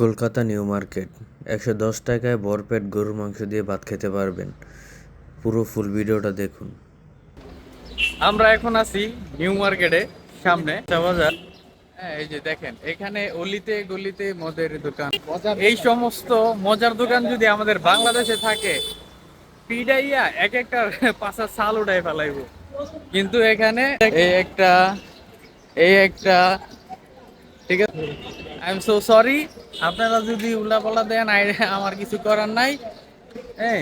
Kolkata new market. একশো দশ টাকায় বরপেট গরুর মাংস দিয়ে ভাত খেতে পারবেন। পুরো ফুল ভিডিওটা দেখুন। আমরা এখন আছি নিউ মার্কেটে সামনে। বাজার। হ্যাঁ এই যে দেখেন এখানে অলিতে গলিতে মদের দোকান। এই সমস্ত মজার দোকান যদি আমাদের বাংলাদেশে থাকে পিডাইয়া এক একটা পাশা সাল উঠাই ফেলাইবো। কিন্তু এখানে এই একটা এই একটা ঠিক আছে? আই এম সো সরি আপনারা যদি উল্লাপাল্লা দেন আমার কিছু করার নাই। হ্যাঁ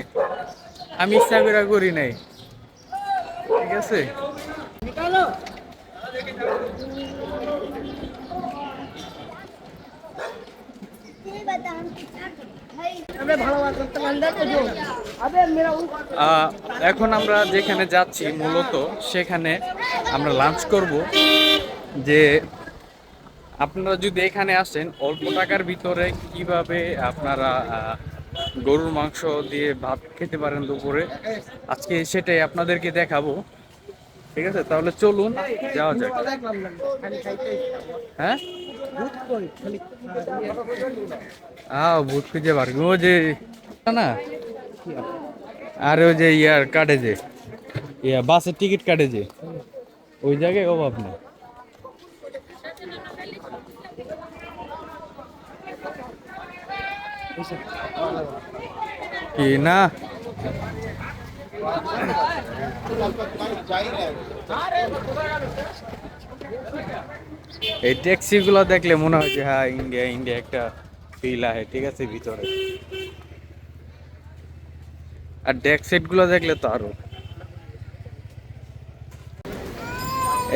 আমি ইচ্ছা করে করি নাই। ঠিক আছে? এখন আমরা যেখানে যাচ্ছি মূলত, সেখানে আমরা লাঞ্চ করব। যে আপনারা যদি এখানে আসেন, অল্প টাকার ভিতরে কীভাবে আপনারা গরুর মাংস দিয়ে ভাত খেতে পারেন দুপুরে? আজকে সেটাই আপনাদেরকে দেখাবো। ঠিক আছে? তাহলে চলুন, যাওয়া যাক। হ্যাঁ? আহ, ভূত খুঁজে বার ও যে না। আর ওই যে ইয়ার কাটে যে, ইয়া বাসের টিকিট কাটে যে, ওই জায়গায় অভাব নেই। কি না? এই ট্যাক্সি গুলো দেখলে মনে হয় যে হ্যাঁ ইন্ডিয়া ইন্ডিয়া একটা ফিল আহে, ঠিক আছে, ভিতরে। আর ডেক সেটগুলো দেখলে তো আরও।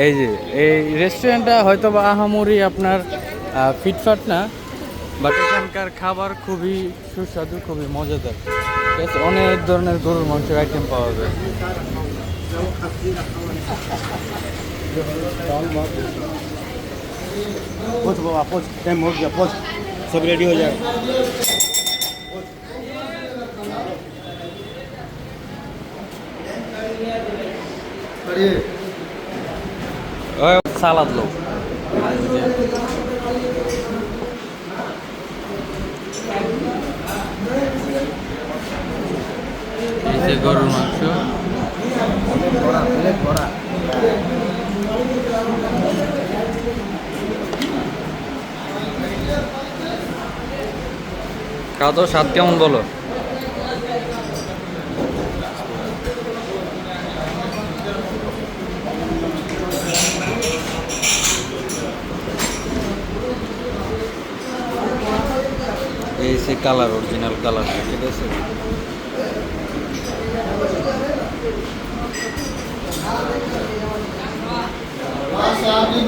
এই যে, এই রেস্টুরেন্টটা হয়তো বা আহামরি আপনার ফিটফাট না। বাট এখানকার খাবার খুবই সুস্বাদু খুবই মজাদার ঠিক আছে অনেক ধরনের গরুর মাংসের আইটেম পাওয়া যায় पोच बाबा पोच टाइम हो गया पोच सब रेडी हो जाए ওই সালাদ লো যে গরুর মাংস। দাওয়া স্বাদ কেমন বলো? এই সে কালার অরিজিনাল কালার ঠিক আছে?